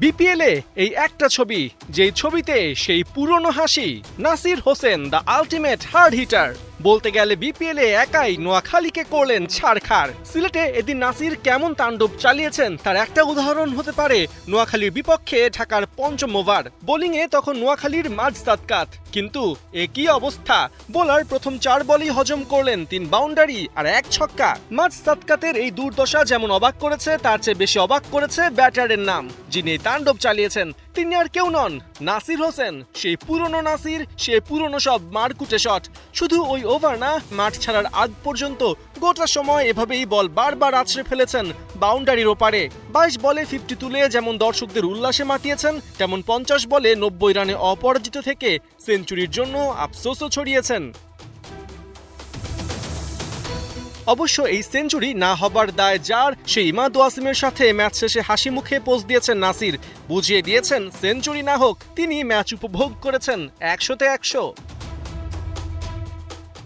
বিপিএলে এই একটা ছবি, যেই ছবিতে সেই পুরনো হাসি, Nasir Hossain the ultimate hard hitter বলতে গেলে বিপিএলে একাই নোয়াখালীকে করলেন ছাড়খাড়। সিলেটে এদিন নাসির কেমন তাণ্ডব চালিয়েছেন তার একটা উদাহরণ হতে পারে নোয়াখালীর বিপক্ষে ঢাকার পঞ্চম ওভার। বোলিংয়ে তখন নোয়াখালীর মাঝ সাতকাত। কিন্তু একই অবস্থা? বোলার প্রথম চার বলই হজম করলেন তিন বাউন্ডারি আর এক ছক্কা। মাঝ সাতকাতের এই দুর্দশা যেমন অবাক করেছে, তার চেয়ে বেশি অবাক করেছে ব্যাটারের নাম, যিনি এই তাণ্ডব চালিয়েছেন। তিনি আর কেউ নন, নাসির হোসেন। সেই পুরনো নাসির, সে পুরনো সব মারকুটে শট। শুধু ওই ওভার না? মাঠ ছাড়ার আগ পর্যন্ত গোটা সময় এভাবেই বল বারবার আছড়ে ফেলেছেন বাউন্ডারির ওপারে। বাইশ বলে ফিফটি তুলে যেমন দর্শকদের উল্লাসে মাতিয়েছেন, তেমন পঞ্চাশ বলে নব্বই রানে অপরাজিত থেকে সেঞ্চুরির জন্য আফসোসও ছড়িয়েছেন। অবশ্য এই সেঞ্চুরি না হবার দায় যার, সেই ইমাদ ওয়াসিমের সাথে ম্যাচ শেষে হাসি মুখে পোজ দিয়েছেন নাসির। বুঝিয়ে দিয়েছেন, সেঞ্চুরি না হোক তিনি ম্যাচ উপভোগ করেছেন একশোতে একশো।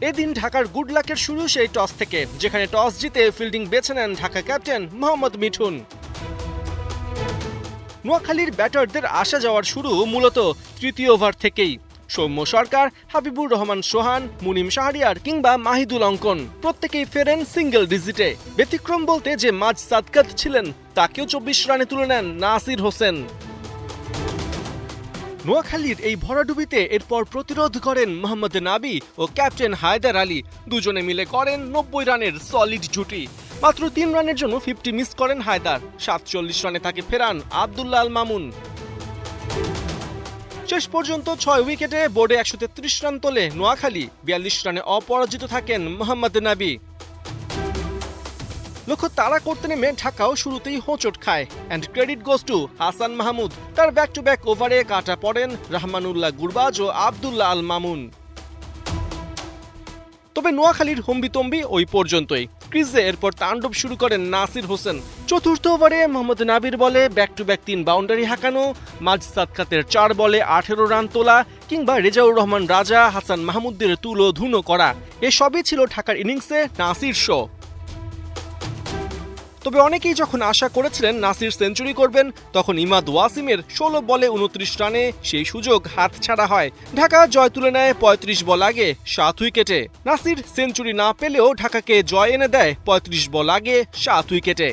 এদিন ঢাকার গুড লাকের শুরু সেই টস থেকে, যেখানে টস জিতে ফিল্ডিং বেছে নেন ঢাকা ক্যাপ্টেন মোহাম্মদ মিঠুন। নোয়াখালীর ব্যাটারদের আসা যাওয়ার শুরু মূলত তৃতীয় ওভার থেকেই। সৌম্য সরকার, হাবিবুর রহমান সোহান, মুনিম শাহরিয়ার কিংবা মাহিদুল অঙ্কন প্রত্যেকেই ফেরেন সিঙ্গেল ডিজিটে ব্যতিক্রম বলতে যে মাঝ সাদকাত ছিলেন, তাকেও চব্বিশ রানে তুলে নেন নাসির হোসেন। নোয়াখালীর এই ভরাডুবিতে এরপর প্রতিরোধ করেন মোহাম্মদ নাবি ও ক্যাপ্টেন হায়দার আলী। দুজনে মিলে করেন নব্বই রানের সলিড জুটি। মাত্র তিন রানের জন্য ফিফটি মিস করেন হায়দার। সাতচল্লিশ রানে তাকে ফেরান আবদুল্লাহ আল মামুন। শেষ পর্যন্ত ছয় উইকেটে বোর্ডে একশো তেত্রিশ রান তোলে নোয়াখালী। বিয়াল্লিশ রানে অপরাজিত থাকেন মোহাম্মদ নাবি। লক্ষ্য তাড়া করতে নেমে ঢাকাও শুরুতেই হোঁচট খায়। And credit goes to Hasan Mahmud. তার ব্যাক টু ব্যাক ওভারে কাটা পড়েন রহমানুল্লাহ গুরবাজ ও আবদুল্লাহ আল মামুন। তবে নোয়াখালীর হম্বিতম্বি ওই পর্যন্তই। ক্রিজে এরপর তাণ্ডব শুরু করেন নাসির হোসেন। চতুর্থ ওভারে মোহাম্মদ নাবির বলে ব্যাক টু ব্যাক তিন বাউন্ডারি হাঁকানো, মাঝ সাতকাতের চার বলে আঠেরো রান তোলা, কিংবা রেজাউর রহমান রাজা, হাসান মাহমুদের তুলো ধুনো করা, এসবই ছিল ঢাকার ইনিংসে নাসির শো তবে অনেকেই যখন আশা করেছিলেন নাসির সেঞ্চুরি করবেন, তখন ইমাদ ওয়াসিমের ষোলো বলে উনত্রিশ রানে সেই সুযোগ হাত ছাড়া হয়। ঢাকা জয় তুলে নেয় পঁয়ত্রিশ বল আগে সাত উইকেটে। নাসির সেঞ্চুরি না পেলেও ঢাকাকে জয় এনে দেয় পঁয়ত্রিশ বল আগে সাত উইকেটে।